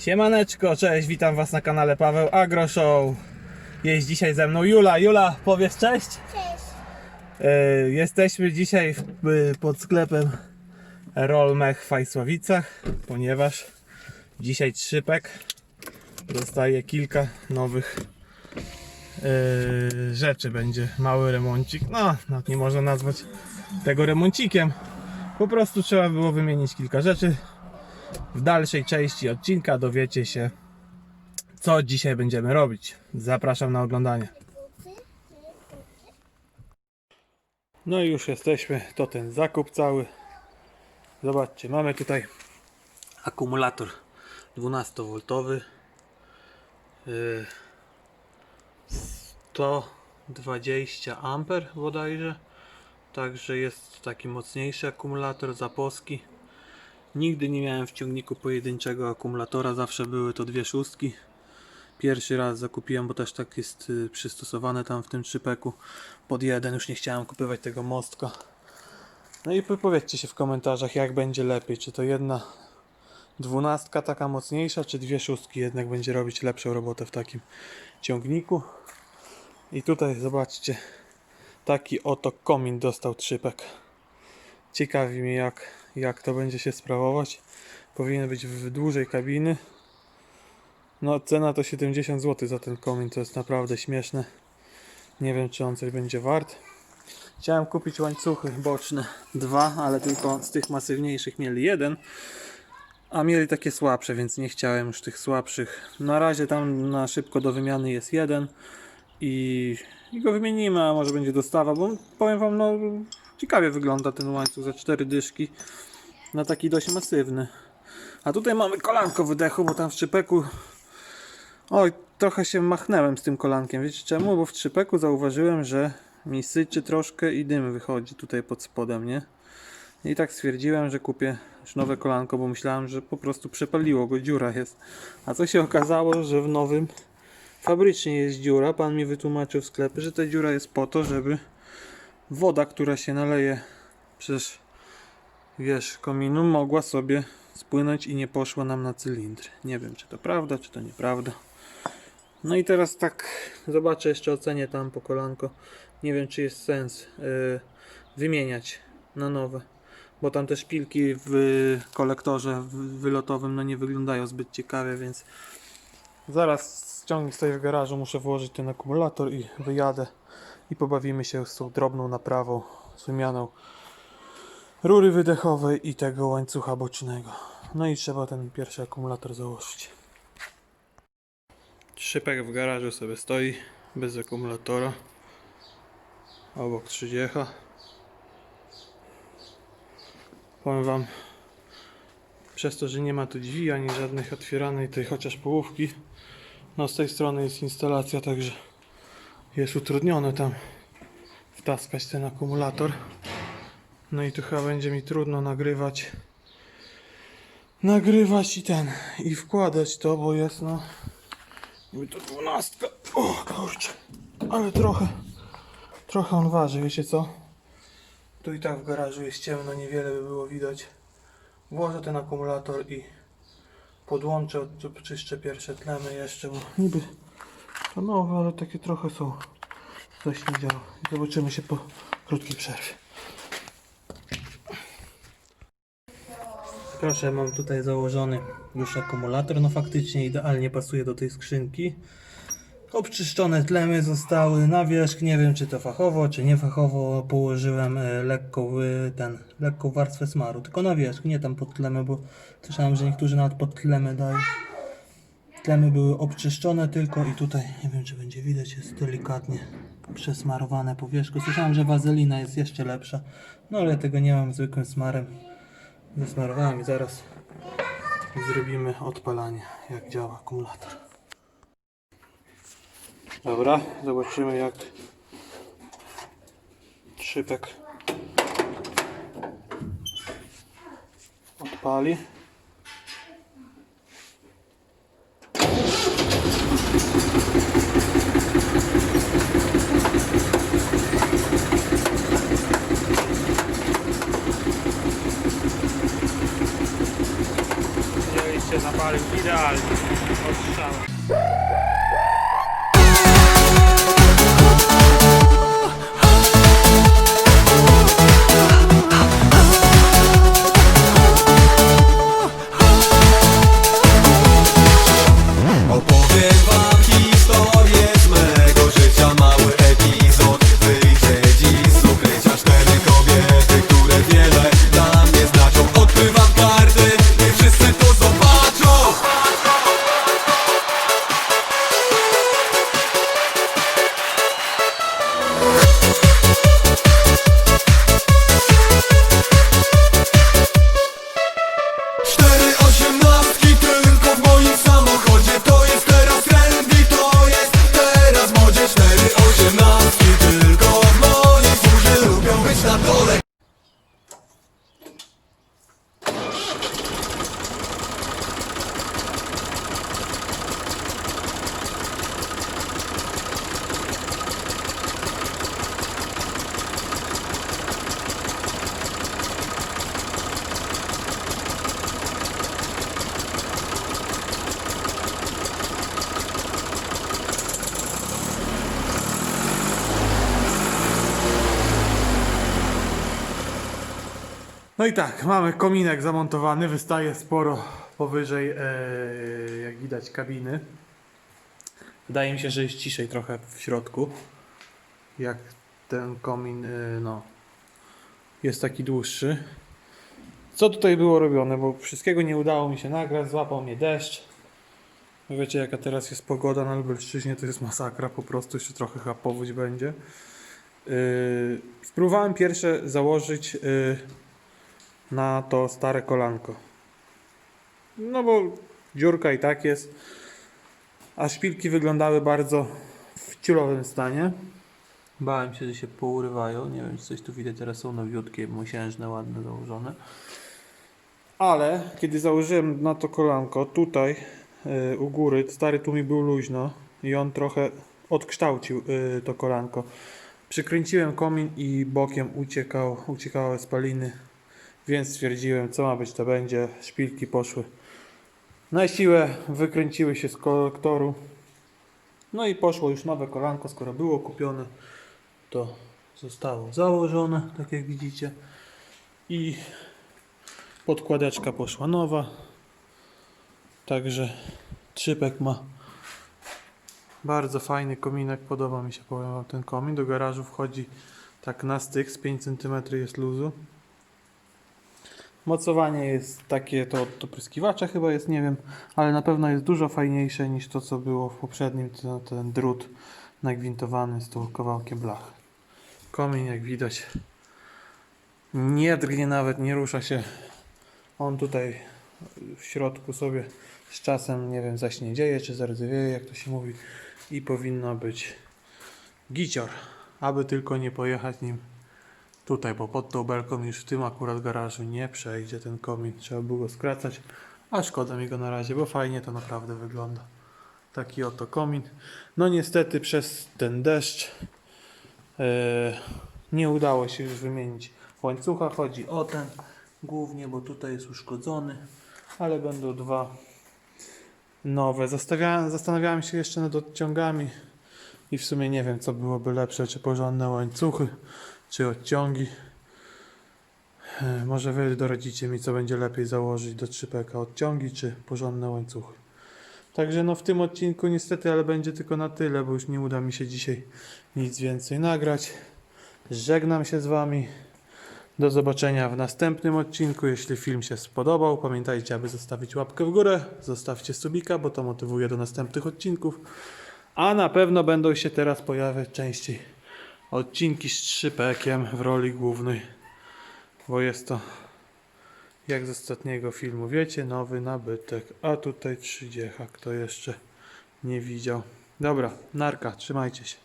Siemaneczko, cześć, witam was na kanale Paweł Agro Show. Jest dzisiaj ze mną Jula. Jula, powiedz cześć. Cześć. E, jesteśmy dzisiaj w, y, pod sklepem Rolmech w Fajsławicach, ponieważ dzisiaj trzypek dostaje kilka nowych e, rzeczy. Będzie mały remoncik. No, nawet nie można nazwać tego remoncikiem. Po prostu trzeba było wymienić kilka rzeczy. W dalszej części odcinka dowiecie się, co dzisiaj będziemy robić. Zapraszam na oglądanie. No i już jesteśmy, to ten zakup cały. Zobaczcie, mamy tutaj akumulator 12V. Yy, 120 A bodajże. Także jest taki mocniejszy akumulator zaposki. Nigdy nie miałem w ciągniku pojedynczego akumulatora, zawsze były to dwie szóstki. Pierwszy raz zakupiłem, bo też tak jest y, przystosowane tam w tym trzypeku pod jeden. Już nie chciałem kupować tego mostka. No i powiedzcie się w komentarzach, jak będzie lepiej. Czy to jedna dwunastka taka mocniejsza, czy dwie szóstki jednak będzie robić lepszą robotę w takim ciągniku. I tutaj zobaczcie, taki oto komin dostał trzypek. Ciekawi mnie jak, jak to będzie się sprawować. Powinien być w dłużej kabiny. No cena to 70 zł za ten komin, to jest naprawdę śmieszne. Nie wiem czy on coś będzie wart. Chciałem kupić łańcuchy boczne dwa, ale tylko z tych masywniejszych mieli jeden. A mieli takie słabsze, więc nie chciałem już tych słabszych. Na razie tam na szybko do wymiany jest jeden i, i go wymienimy, a może będzie dostawa, bo powiem wam, no ciekawie wygląda ten łańcuch za cztery dyszki na taki dość masywny. A tutaj mamy kolanko wydechu, bo tam w szczypeku Oj, trochę się machnąłem z tym kolankiem. Wiecie czemu? Bo w trzypeku zauważyłem, że mi syczy troszkę i dym wychodzi tutaj pod spodem, nie? I tak stwierdziłem, że kupię już nowe kolanko, bo myślałem, że po prostu przepaliło go, dziura jest. A co się okazało, że w nowym fabrycznie jest dziura. Pan mi wytłumaczył w sklepie, że ta dziura jest po to, żeby woda, która się naleje przez wiesz, kominu, mogła sobie spłynąć i nie poszła nam na cylindry. Nie wiem, czy to prawda, czy to nieprawda. No i teraz tak zobaczę jeszcze ocenię tam po kolanko. Nie wiem czy jest sens yy, wymieniać na nowe. Bo tam te szpilki w kolektorze wylotowym no nie wyglądają zbyt ciekawie, więc zaraz ciągnik stoi w garażu, muszę włożyć ten akumulator i wyjadę i pobawimy się z tą drobną naprawą, z wymianą rury wydechowej i tego łańcucha bocznego. No i trzeba ten pierwszy akumulator założyć. Szypek w garażu sobie stoi bez akumulatora. Obok 30. Powiem wam, przez to, że nie ma tu drzwi ani żadnych otwieranej tej chociaż połówki, no z tej strony jest instalacja, także jest utrudnione tam wtaskać ten akumulator. No i tu chyba będzie mi trudno nagrywać nagrywać i ten i wkładać to, bo jest no Niby to dwunastka. O kurczę. Ale trochę. Trochę on waży, wiecie co? Tu i tak w garażu jest ciemno, niewiele by było widać. Włożę ten akumulator i podłączę, od- czyszczę pierwsze tlemy jeszcze, bo niby to nowe, ale takie trochę są. Coś nie działa. I zobaczymy się po krótkiej przerwie. Proszę, mam tutaj założony już akumulator. No faktycznie idealnie pasuje do tej skrzynki. Obczyszczone tlemy zostały na wierzch. Nie wiem, czy to fachowo, czy nie fachowo. Położyłem e, lekką, ten, lekką warstwę smaru. Tylko na wierzch, nie tam pod tlemy, bo słyszałem, że niektórzy nawet pod tlemy dają. Tlemy były obczyszczone tylko i tutaj, nie wiem, czy będzie widać, jest delikatnie przesmarowane po. Słyszałem, że wazelina jest jeszcze lepsza. No ale tego nie mam zwykłym smarem. Zasmarowałem i zaraz zrobimy odpalanie, jak działa akumulator. Dobra, zobaczymy jak szypek odpali. walki. No i tak, mamy kominek zamontowany, wystaje sporo powyżej, e, jak widać, kabiny. Wydaje mi się, że jest ciszej trochę w środku. Jak ten komin, e, no, jest taki dłuższy. Co tutaj było robione, bo wszystkiego nie udało mi się nagrać, złapał mnie deszcz. No Wiecie jaka teraz jest pogoda na Lubelszczyźnie, to jest masakra, po prostu jeszcze trochę chyba powódź będzie. Yy, spróbowałem pierwsze założyć na to stare kolanko. No bo dziurka i tak jest. A szpilki wyglądały bardzo w ciulowym stanie. Bałem się, że się pourywają. Nie wiem, czy coś tu widać, teraz są nowiutkie, mosiężne, ładne założone. Ale kiedy założyłem na to kolanko, tutaj yy, u góry, stary tu mi był luźno i on trochę odkształcił yy, to kolanko. Przykręciłem komin i bokiem uciekał, uciekały spaliny. Więc stwierdziłem, co ma być, to będzie. Szpilki poszły na siłę, wykręciły się z kolektoru. No i poszło już nowe kolanko, skoro było kupione, to zostało założone, tak jak widzicie. I podkładeczka poszła nowa. Także trzypek ma bardzo fajny kominek, podoba mi się, powiem wam ten komin. Do garażu wchodzi tak na styk, z 5 cm jest luzu. Mocowanie jest takie, to od opryskiwacza chyba jest, nie wiem, ale na pewno jest dużo fajniejsze niż to, co było w poprzednim, to, ten drut nagwintowany z tą kawałkiem blachy. Komin, jak widać, nie drgnie nawet, nie rusza się. On tutaj w środku sobie z czasem, nie wiem, zaś nie dzieje, czy zardzewieje, jak to się mówi, i powinno być gicior, aby tylko nie pojechać nim tutaj, bo pod tą belką już w tym akurat garażu nie przejdzie ten komin. Trzeba było skracać, a szkoda mi go na razie, bo fajnie to naprawdę wygląda. Taki oto komin. No niestety przez ten deszcz e, nie udało się już wymienić łańcucha. Chodzi o ten głównie, bo tutaj jest uszkodzony, ale będą dwa nowe. Zastanawiałem, zastanawiałem się jeszcze nad odciągami i w sumie nie wiem, co byłoby lepsze, czy porządne łańcuchy, czy odciągi. Może wy doradzicie mi, co będzie lepiej założyć do 3PK, odciągi czy porządne łańcuchy. Także no w tym odcinku niestety, ale będzie tylko na tyle, bo już nie uda mi się dzisiaj nic więcej nagrać. Żegnam się z wami. Do zobaczenia w następnym odcinku. Jeśli film się spodobał, pamiętajcie, aby zostawić łapkę w górę, zostawcie subika, bo to motywuje do następnych odcinków. A na pewno będą się teraz pojawiać częściej odcinki z trzypekiem w roli głównej, bo jest to jak z ostatniego filmu, wiecie, nowy nabytek, a tutaj trzydziecha, kto jeszcze nie widział. Dobra, narka, trzymajcie się.